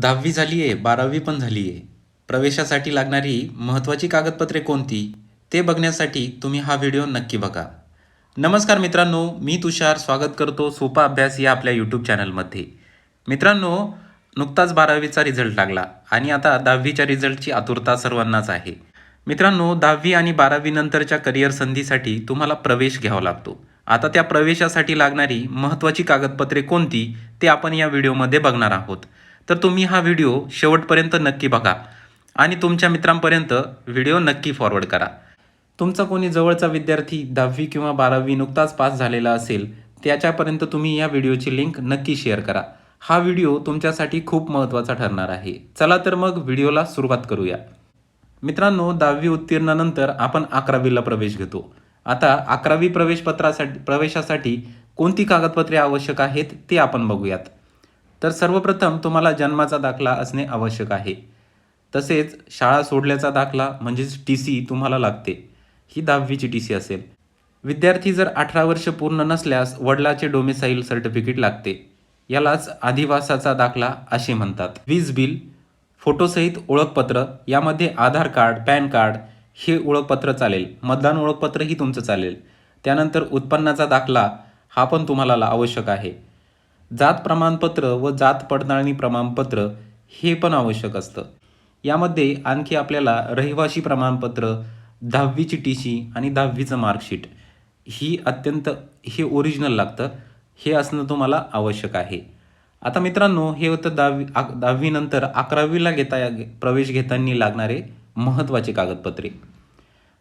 दहावी झाली आहे बारावी पण झाली आहे प्रवेशासाठी लागणारी महत्त्वाची कागदपत्रे कोणती? ते बघण्यासाठी तुम्ही हा व्हिडिओ नक्की बघा. नमस्कार मित्रांनो मी तुषार. स्वागत करतो सोपा अभ्यास या आपल्या यूट्यूब चॅनलमध्ये. मित्रांनो नुकताच बारावीचा रिझल्ट लागला आणि आता दहावीच्या रिझल्टची आतुरता सर्वांनाच आहे. मित्रांनो दहावी आणि बारावीनंतरच्या करिअर संधीसाठी तुम्हाला प्रवेश घ्यावा लागतो. आता त्या प्रवेशासाठी लागणारी महत्त्वाची कागदपत्रे कोणती? ते आपण या व्हिडिओमध्ये बघणार आहोत. तर तुम्ही हा व्हिडिओ शेवटपर्यंत नक्की बघा आणि तुमच्या मित्रांपर्यंत व्हिडिओ नक्की फॉरवर्ड करा. तुमचा कोणी जवळचा विद्यार्थी दहावी किंवा बारावी नुकताच पास झालेला असेल त्याच्यापर्यंत तुम्ही या व्हिडिओची लिंक नक्की शेअर करा. हा व्हिडिओ तुमच्यासाठी खूप महत्त्वाचा ठरणार आहे. चला तर मग व्हिडिओला सुरुवात करूया. मित्रांनो दहावी उत्तीर्णानंतर आपण अकरावीला प्रवेश घेतो. आता अकरावी प्रवेशपत्रासाठी प्रवेशासाठी कोणती कागदपत्रे आवश्यक आहेत ते आपण बघूयात. तर सर्वप्रथम तुम्हाला जन्माचा दाखला असणे आवश्यक आहे. तसेच शाळा सोडल्याचा दाखला म्हणजेच टी सी तुम्हाला लागते. ही दहावीची टी सी असेल. विद्यार्थी जर अठरा वर्ष पूर्ण नसल्यास वडिलाचे डोमिसाईल सर्टिफिकेट लागते. यालाच आधिवासाचा दाखला असे म्हणतात. वीज बिल फोटोसहित ओळखपत्र यामध्ये आधार कार्ड पॅन कार्ड हे ओळखपत्र चालेल. मतदान ओळखपत्रही तुमचं चालेल. त्यानंतर उत्पन्नाचा दाखला हा पण तुम्हाला ला- आवश्यक आहे. जात प्रमाणपत्र व जात पडताळणी प्रमाणपत्र हे पण आवश्यक असतं. यामध्ये आणखी आपल्याला रहिवासी प्रमाणपत्र दहावीची टी सी आणि दहावीचं मार्कशीट ही अत्यंत हे ओरिजिनल लागतं. हे असणं तुम्हाला आवश्यक आहे. आता मित्रांनो हे होतं दहावी आक दहावीनंतर अकरावीला घेता प्रवेश घेताना लागणारे महत्त्वाचे कागदपत्रे.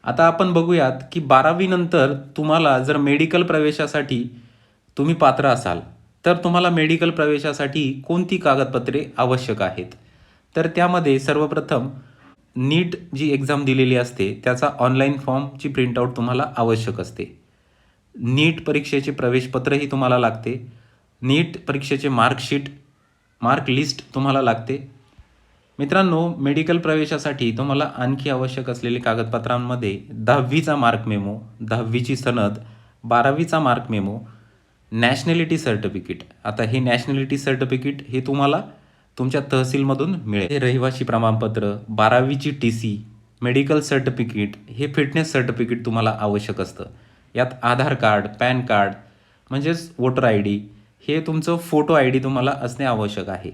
आता आपण बघूयात की बारावीनंतर तुम्हाला जर मेडिकल प्रवेशासाठी तुम्ही पात्र असाल तर तुम्हाला मेडिकल प्रवेशासाठी कोणती कागदपत्रे आवश्यक आहेत? तर त्यामध्ये सर्वप्रथम नीट जी एक्झाम दिलेली असते त्याचा ऑनलाईन फॉर्मची प्रिंटआउट तुम्हाला आवश्यक असते. नीट परीक्षेचे प्रवेशपत्रही तुम्हाला लागते. नीट परीक्षेचे मार्कशीट मार्क लिस्ट तुम्हाला लागते. मित्रांनो मेडिकल प्रवेशासाठी तुम्हाला आणखी आवश्यक असलेले कागदपत्रांमध्ये दहावीचा मार्क मेमो दहावीची सनद बारावीचा मार्क मेमो नॅशनॅलिटी सर्टिफिकेट. आता हे नॅशनॅलिटी सर्टिफिकेट हे तुम्हाला तुमच्या तहसीलमधून मिळेल. हे रहिवासी प्रमाणपत्र बारावीची टी सी मेडिकल सर्टिफिकेट हे फिटनेस सर्टिफिकेट तुम्हाला आवश्यक असतं. यात आधार कार्ड पॅन कार्ड म्हणजेच वोटर आय डी हे तुमचं फोटो आय डी तुम्हाला असणे आवश्यक आहे.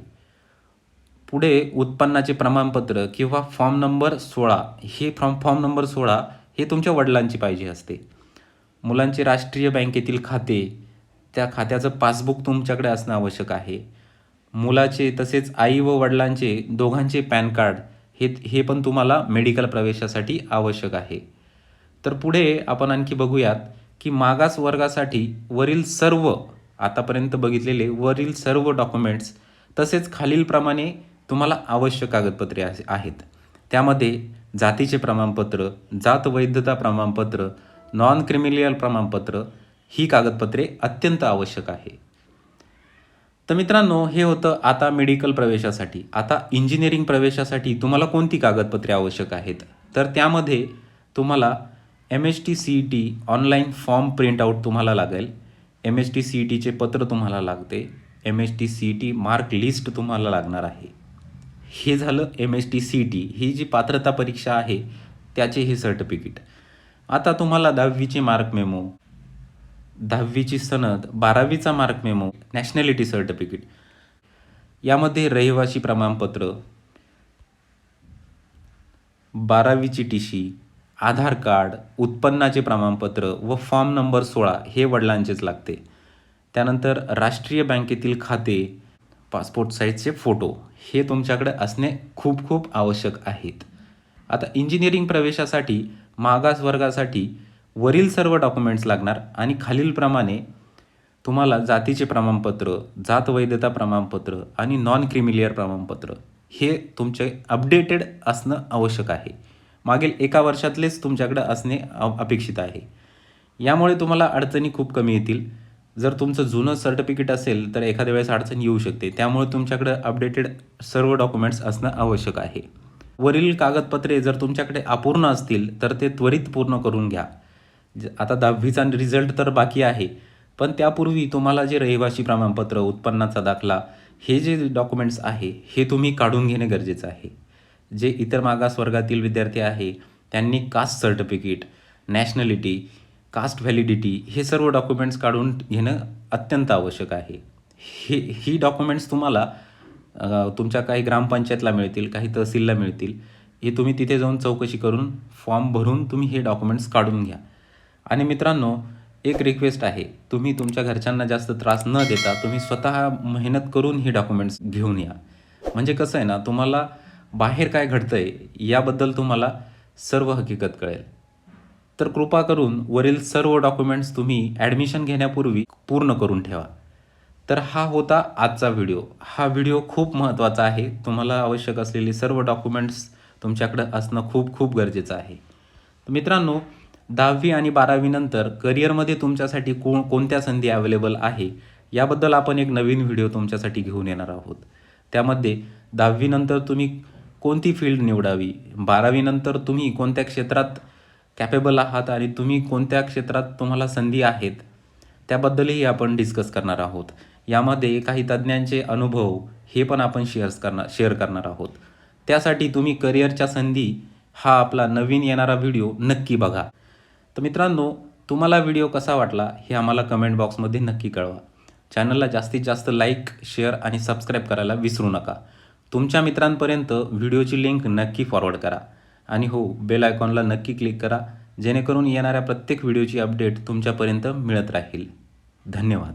पुढे उत्पन्नाचे प्रमाणपत्र किंवा फॉर्म नंबर सोळा हे फॉर्म फॉर्म नंबर सोळा हे तुमच्या वडिलांची पाहिजे असते. मुलांचे राष्ट्रीय बँकेतील खाते त्या खात्याचं पासबुक तुमच्याकडे असणं आवश्यक आहे. मुलाचे तसेच आई व वडिलांचे दोघांचे पॅन कार्ड हे हे पण तुम्हाला मेडिकल प्रवेशासाठी आवश्यक आहे. तर पुढे आपण आणखी बघूयात की मागास वर्गासाठी वरील सर्व आतापर्यंत बघितलेले वरील सर्व डॉक्युमेंट्स तसेच खालीलप्रमाणे तुम्हाला आवश्यक कागदपत्रे आहेत. त्यामध्ये जातीचे प्रमाणपत्र जात वैधता प्रमाणपत्र नॉन क्रिमिलियल प्रमाणपत्र ही कागदपत्रे अत्यंत आवश्यक आहे. तर मित्रांनो हे होतं आता मेडिकल प्रवेशासाठी. आता इंजिनिअरिंग प्रवेशासाठी तुम्हाला कोणती कागदपत्रे आवश्यक आहेत? तर त्यामध्ये तुम्हाला M H T C E T online form printout तुम्हाला लागेल. M H T C E टीचे पत्र तुम्हाला लागते. M H T C E T mark list तुम्हाला लागणार आहे. हे झालं M H T C E T ही जी पात्रता परीक्षा आहे त्याचे हे सर्टिफिकेट आता तुम्हाला दहावीचे मार्क मेमो दहावीची सनद बारावीचा मार्क मेमो नॅशनॅलिटी सर्टिफिकेट यामध्ये रहिवासी प्रमाणपत्र बारावीची टी सी आधार कार्ड उत्पन्नाचे प्रमाणपत्र व फॉर्म नंबर सोळा हे वडिलांचेच लागते. त्यानंतर राष्ट्रीय बँकेतील खाते पासपोर्ट साईजचे फोटो हे तुमच्याकडे असणे खूप खूप आवश्यक आहेत. आता इंजिनिअरिंग प्रवेशासाठी मागास वर्गासाठी वरील सर्व डॉक्युमेंट्स लागणार आणि खालीलप्रमाणे तुम्हाला जातीचे प्रमाणपत्र जात वैधता प्रमाणपत्र आणि नॉन क्रिमिलियर प्रमाणपत्र हे तुमचे अपडेटेड असणं आवश्यक आहे. मागील एका वर्षातलेच तुमच्याकडे असणे अपेक्षित आहे. यामुळे तुम्हाला अडचणी खूप कमी येतील. जर तुमचं जुनं सर्टिफिकेट असेल तर एखाद्या वेळेस अडचण येऊ शकते. त्यामुळे तुमच्याकडे अपडेटेड सर्व डॉक्युमेंट्स असणं आवश्यक आहे. वरील कागदपत्रे जर तुमच्याकडे अपूर्ण असतील तर ते त्वरित पूर्ण करून घ्या. आता दहावीचा रिझल्ट तर बाकी आहे. पण त्यापूर्वी तुम्हाला जे रहिवासी प्रमाणपत्र उत्पन्नाचा दाखला हे जे डॉक्युमेंट्स आहे हे तुम्ही काढून घेणे गरजेचं आहे. जे इतर मागास वर्गातील विद्यार्थी आहे त्यांनी caste certificate nationality caste validity हे सर्व डॉक्युमेंट्स काढून घेणं अत्यंत आवश्यक आहे. हे ही डॉक्युमेंट्स तुम्हाला तुमच्या काही ग्रामपंचायतला मिळतील काही तहसीलला मिळतील. हे तुम्ही तिथे जाऊन चौकशी करून फॉर्म भरून तुम्ही हे डॉक्युमेंट्स काढून घ्या. आणि मित्रांनो एक रिक्वेस्ट आहे. तुम्ही तुमच्या घरच्यांना जास्त त्रास न देता तुम्ही स्वतः मेहनत करून ही डॉक्युमेंट्स घेऊन या. म्हणजे कसं आहे ना तुम्हाला बाहेर काय घडतंय याबद्दल तुम्हाला सर्व हकीकत कळेल. तर कृपा करून वरील सर्व डॉक्युमेंट्स तुम्ही ॲडमिशन घेण्यापूर्वी पूर्ण करून ठेवा. तर हा होता आजचा व्हिडिओ हा व्हिडिओ खूप महत्त्वाचा आहे. तुम्हाला आवश्यक असलेली सर्व डॉक्युमेंट्स तुमच्याकडं असणं खूप खूप गरजेचं आहे. मित्रांनो दहावी आणि बारावीनंतर करिअरमध्ये तुमच्यासाठी कोण कोणत्या संधी अवेलेबल आहे? याबद्दल आपण एक नवीन व्हिडिओ तुमच्यासाठी घेऊन येणार आहोत. त्यामध्ये दहावीनंतर तुम्ही कोणती फील्ड निवडावी? बारावीनंतर तुम्ही कोणत्या क्षेत्रात कॅपेबल आहात आणि तुम्ही कोणत्या क्षेत्रात तुम्हाला संधी आहेत? त्याबद्दलही आपण डिस्कस करणार आहोत. यामध्ये काही तज्ज्ञांचे अनुभव हे पण आपण शेअर्स करणार शेअर करणार आहोत. त्यासाठी तुम्ही करिअरच्या संधी हा आपला नवीन येणारा व्हिडिओ नक्की बघा. तर मित्रांनो तुम्हाला व्हिडिओ कसा वाटला हे आम्हाला कमेंट बॉक्समध्ये नक्की कळवा. चॅनलला जास्तीत जास्त लाईक शेअर आणि सबस्क्राईब करायला विसरू नका. तुमच्या मित्रांपर्यंत व्हिडिओची लिंक नक्की फॉरवर्ड करा. आणि हो बेल आयकॉनला नक्की क्लिक करा जेणेकरून येणाऱ्या प्रत्येक व्हिडिओची अपडेट तुमच्यापर्यंत मिळत राहील. धन्यवाद.